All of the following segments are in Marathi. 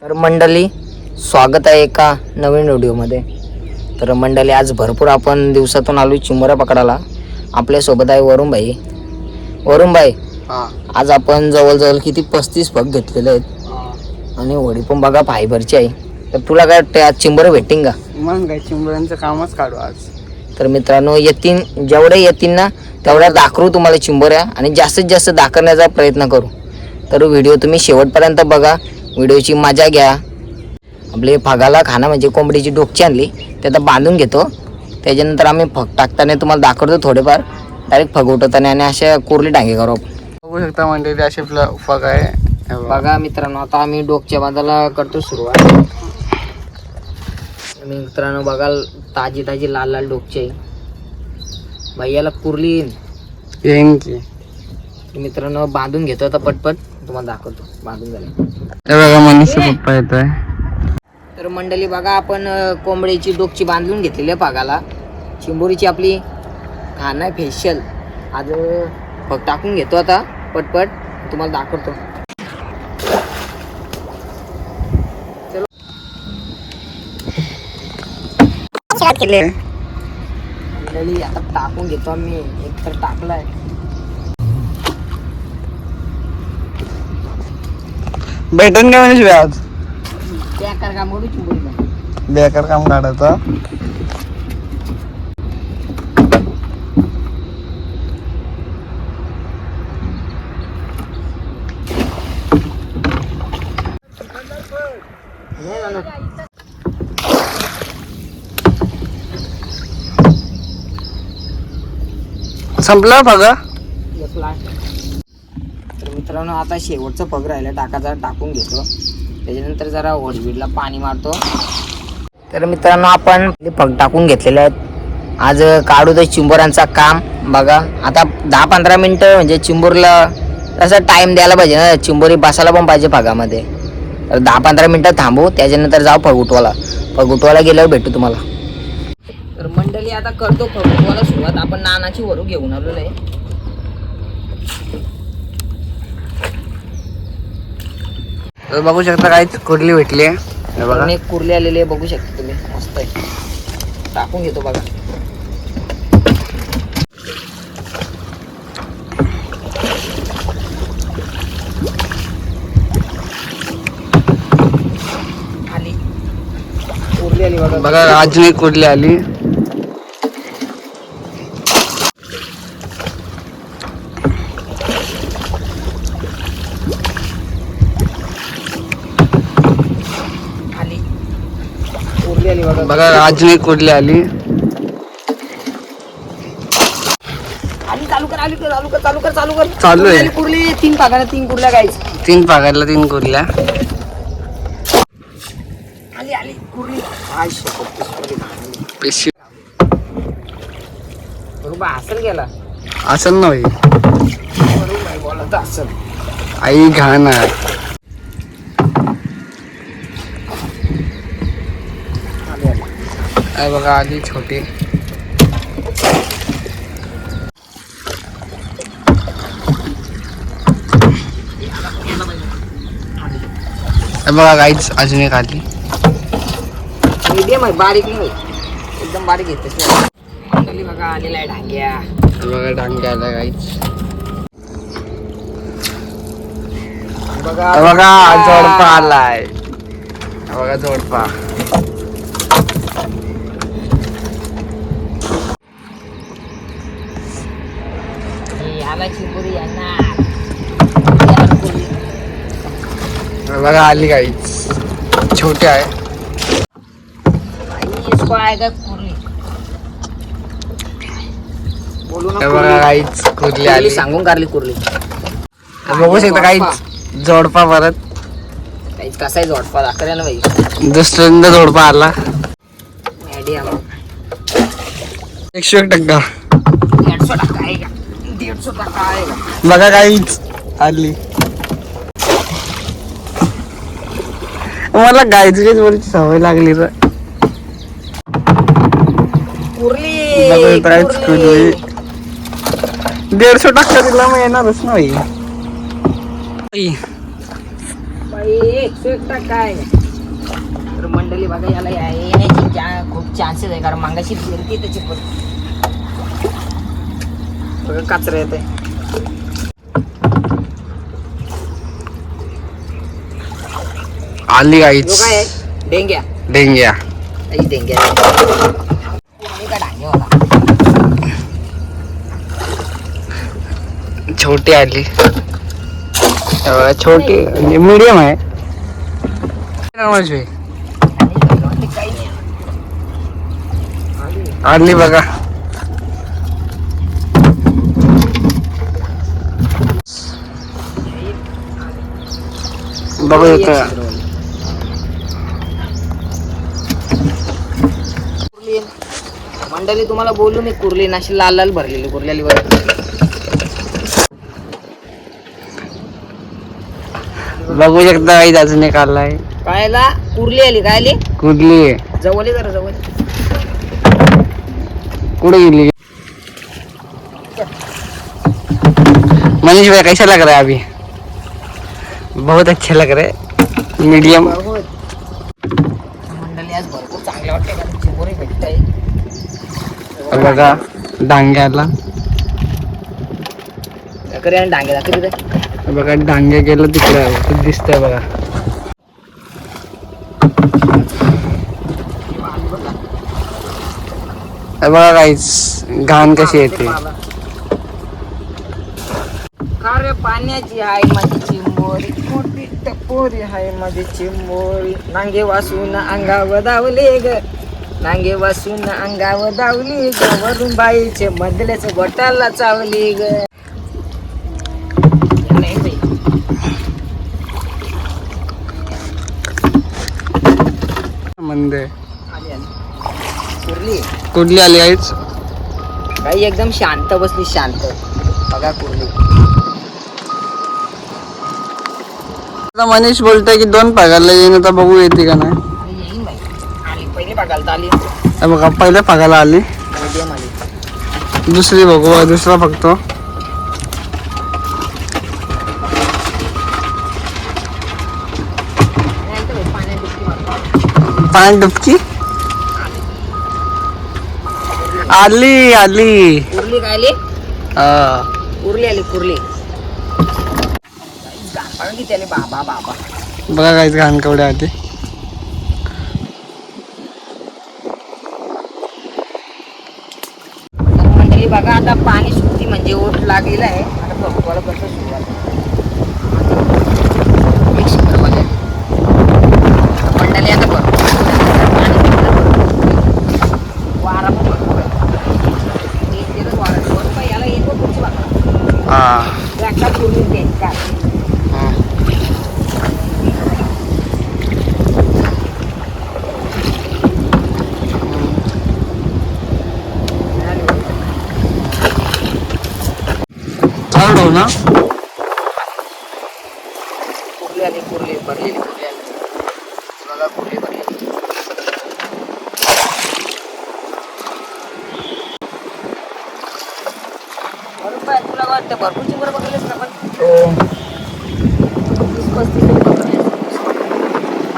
तर मंडळी स्वागत आहे एका नवीन व्हिडिओमध्ये. तर मंडळी आज भरपूर आपण दिवसातून आलो चिंबोऱ्या पकडायला. आपल्यासोबत आहे वरुणबाई. वरुणबाई आज आपण जवळजवळ किती पस्तीस पग घेतलेले आहेत. आणि वडी पण बघा फायबरची आहे. तर तुला काय आज चिंबर भेटिंग का? मग काय चिंबरांचं कामच काढू आज. तर मित्रांनो येतील जेवढे येतील ना तेवढ्या दाखवू तुम्हाला चिंबोऱ्या आणि जास्तीत जास्त दाखवण्याचा प्रयत्न करू. तर व्हिडिओ तुम्ही शेवटपर्यंत बघा व्हिडिओची मजा घ्या. आपले फगाला खाणं म्हणजे कोंबडीची डोकची आणली ते आता बांधून घेतो. त्याच्यानंतर आम्ही फग टाकताना तुम्हाला दाखवतो थोडेफार डायरेक्ट फग उठवताना आणि अशा कोरली डांगे करू आपण. बघू शकता म्हणजे असे फ्ल- फग आहे. बघा. बघा मित्रांनो आता आम्ही डोकच्या बांधाला करतो सुरुवात. आणि मित्रांनो बघाल ताजी ताजी लाल लाल डोकची. भैयाला कुर्ली येईन. येईन की. मित्रांनो बांधून घेतो आता पटपट. तुम्हाला दाखवतो बांधून झाले. हे बघा मनुष्य पप्पा तर मंडळी बघा आपण कोंबडीची डोकची बांधून घेतलेली आहे पागाला. चिंबोरीची आपली खाणं आहे फेशियल आज टाकून घेतो आता पटपट. तुम्हाला दाखवतो. मंडळी आता टाकून घेतो आम्ही. एक तर टाकलाय. भेटन काय म्हणजे आज त्या कर काम करू बेकार काम काढायचं. फग संपला लाख तर मित्रांनो आता शेवटचं पग राहिलं टाकाचा टाकून घेतो. त्याच्यानंतर जरा होडबीडला पाणी मारतो. तर मित्रांनो आपण पग टाकून घेतलेले आहेत. आज काढू दे चिंबोरांचा काम. बघा आता दहा पंधरा मिनटं म्हणजे चिंबूरला तसा टाइम द्यायला पाहिजे ना. चिंबोरी बसायला पण पाहिजे पगामध्ये. तर दहा पंधरा मिनटं थांबू. त्याच्यानंतर जाऊ फगुटवाला फगुटवाला गेल्यावर भेटू तुम्हाला. मंडळी आता करतो फगुटवाला सुरुवात. आपण नानाची वरू घेऊन आलेलो आहे बघू शकता काय कुर्ली भेटली आहे. बघा. वरून एक कुर्ली आलेली आहे. बघू शकता तुम्ही. मस्त आहे. टाकून घेतो बघा. आली कुर्ली आली बघा. बघा अजून एक कुर्ली आली आली कुर्ली आली बघा एक कुर्ली आली. चालू कर आली चालू कर चालू कर चालू कर. चालू आहे. कुर्ली तीन पागाने तीन कुर्ल्या गायच तीन तीन कुर्ल्या. आली आली कुर्ली. आय शपथ, पिशवी बरोबर असेल गेला. नाही बोलत असेल आई घाण आहे आली आली हे बघा आली छोटी. बघा गाईच अजून एक आली. मीडियम आहे बारीक नाही. एकदम बारीक येते बघा आलेला आहे ढांग्या. हे बघा डांगे आल्या गाईच बघा बघा. जोडपा आलाय. बघा जोडपा. बघा आली गाईच छोटी आहे. बघा. गाईच कुर्ली आली. सांगून कारली. कुर्ली बघू शकता गाईच जोडपा. परत. काही कसा आहे जोडपा? दाखवल्या ना भाई दुसऱ्यांदा जोडपा आला. एकशे एक टक्का. दीडशे टक्का आहे का? दीडशे टक्का आहे का बघा काहीच आली मला गायचीच वरची सवय लागली तर दीडशे टक्का दिला मग येणारच ना भाई एकशे एक आहे. तर मंडळी बघा याला खूप चान्सेस आहे कारण मागाशी फिरते त्याची पण बघा कचरा येत. आली जो गाईच काय डेंग्या. डेंग्या. आई डेंग्या. छोटी आली. छोटी मीडियम आहे. आली बघा. बघू एक येतं. कुर्ली. मंडळी तुम्हाला बोलू मी कुर्ली नाशी लाल लाल भरलेली कुर्ल्याली वर बघू शकता गाईच अजून एक आलाय कायला? कुर्ली आली काय आली कुठली आहे जवळ ये जरा जवळ कुठे गेली? मनीष भाई कैसा लग रहा है अभी बहुत अच्छा लग रहा मीडियम। मंडळी आज भरपूर चांगले वाटते कारण चिमुरे भेटत आहे. बघा डांग्याला. डांगे दाखव बघा डांगे गेलं तिकडे. दिसतंय बघा. बघा काहीच घाण कशी येते पाण्याची आहे माझी चिंबोरी. टपोरी आहे माझी चिंबोरी नांगे वासून अंगावर धावले ग. नांगे वासून अंगावर धावली ग. वरून बाईचे मधल्याच गोटाला चावली ग. मंद कुर्ली. कुठली आली काहीच काही एकदम शांत बसली शांत. बघा कुर्ली आता मनीष बोलतोय की दोन पगारला येईन आता बघू येते का नाही. बघा पहिल्या पगाला आली. दुसरी बघू दुसरा बाई, पाण्यात डुबकी? आली आली. काय आली. कुर्ली आली कुर्ली बाबा बाबा. बघा काहीच घाण कवड्या तर मंडळी बघा आता पाणी सुट्टी म्हणजे ओठ लागलेलं आहे. आता बघू थोडं कसं सुरुवात मिक्स करवाले मंडळी आता बघ पाणी किती भरपूर. वारा पण भरपूर आहे. एक दिवस वारा आहे. बरं बाई, याला एक वर पुढची बघा. हा एका पूर्वी देईन काय थर्ड हो ना? कुर्ली आली कुर्ली भरलेली कुर्ली आली. बघा कुर्ली भरलेली. बरोबर आहे, तुला वाटतं भरपूर चिंबर बघलेस ना पण? पस्तीस तरी पकडले असतील.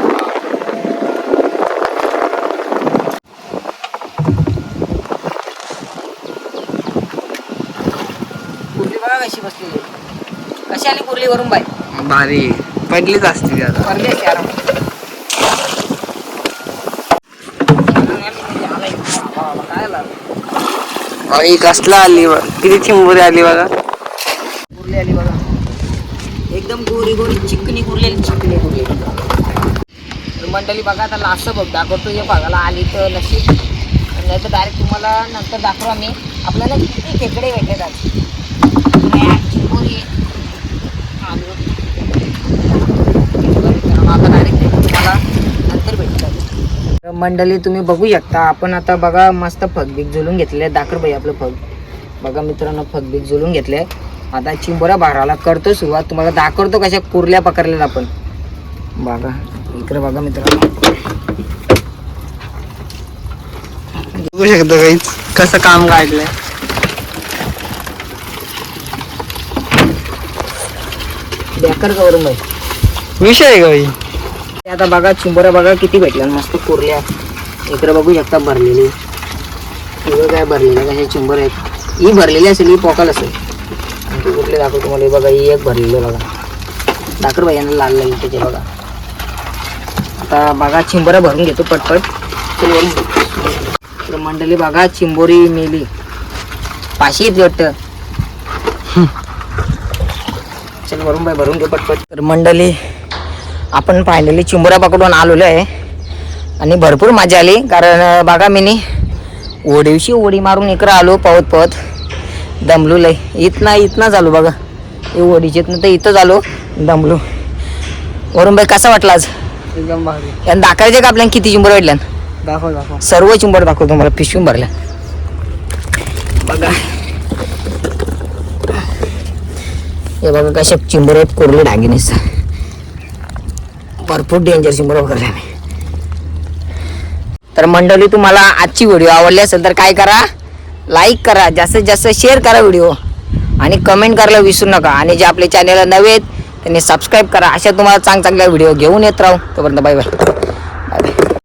कुर्ली बघा कशी बसलेली वरून बाय. भारी. पडलीच असते ती आता. भरली अशी आराम. काय आला बाई कसला आली बघ. किती चिंबुरी आली बघा. कुर्ली आली बघा. एकदम गोरी गोरी चिकनी कुर्ली आली चिकनी कुर्ली. तर मंडळी बघा आता लास्ट बघ. दाखवतो हे बघायला आली तर नशीब. नाही तर डायरेक्ट तुम्हाला नंतर दाखवू आम्ही. आपल्याला किती खेकडे भेटले आज चिंबोरी आलू आता डायरेक्ट तुम्हाला नंतर भेटतात मंडळी तुम्ही बघू शकता. आपण आता बघा मस्त फगबीक झुलून घेतले दाखर बाई आपलं फग. बघा मित्रांनो फगबीक झुलून घेतले आता चिंबोरा भाराला करतो सुरुवात. तुम्हाला दाखवतो कशा कुर्ल्या पकडलेल्या आपण. बघा इकडे बघा मित्रांनो. बघू शकता काही? कसं काम काढलंय? बेकार कवरून बाई. विषय आहे का आता बघा चिंबोऱ्या बघा किती भेटल्या मस्त कोरल्या इकडे बघू शकता भरलेली. इकडे काय भरलेलं कशा चिंबर आहेत. ही भरलेली असेल ही पोकल असेल. कुठले दाखव तुम्हाला? बघा ही एक भरलेली बघा. दाखर भाई लाल लागेल त्याचे बघा. आता बघा चिंबोऱ्या भरून घेतो पटपट. तर मंडळी बघा चिंबोरी मेली. पाशी येते वाटतं. चल वरून बाय भरून घे पटपट. तर मंडळी आपण फायनली चिंबोऱ्या पकडून आलेलो आहे. आणि भरपूर मजा आली कारण बघा मी नी ओढीवशी ओढी मारून इकडं आलो पवत पवत दमलो लय. इथना इथना झालो बघा. हे ओढीचे इथनं तर इथं झालो दमलो. वरून बाई कसा वाटला आज? एकदम भारी. यानं दाखवायचे का आपल्याला किती चिंबर भेटल्या दाखव दाखव. सर्व चिंबर दाखवतो तुम्हाला पिशवून भरल्या. बघा. हे बघा कशा चिंबर आहेत कोरले डागिनीस भरपूर डेंजर चिंबर वगैरे आम्ही तर मंडळी तुम्हाला आजची व्हिडिओ आवडली असेल तर काय करा? लाईक करा जास्तीत जास्त शेअर करा व्हिडिओ आणि कमेंट करायला विसरू नका. आणि जे आपले चॅनल नवे आहेत त्यांनी सबस्क्राईब करा. अशा तुम्हाला चांग चांगल्या व्हिडिओ घेऊन येत राहू. तोपर्यंत बाय बाय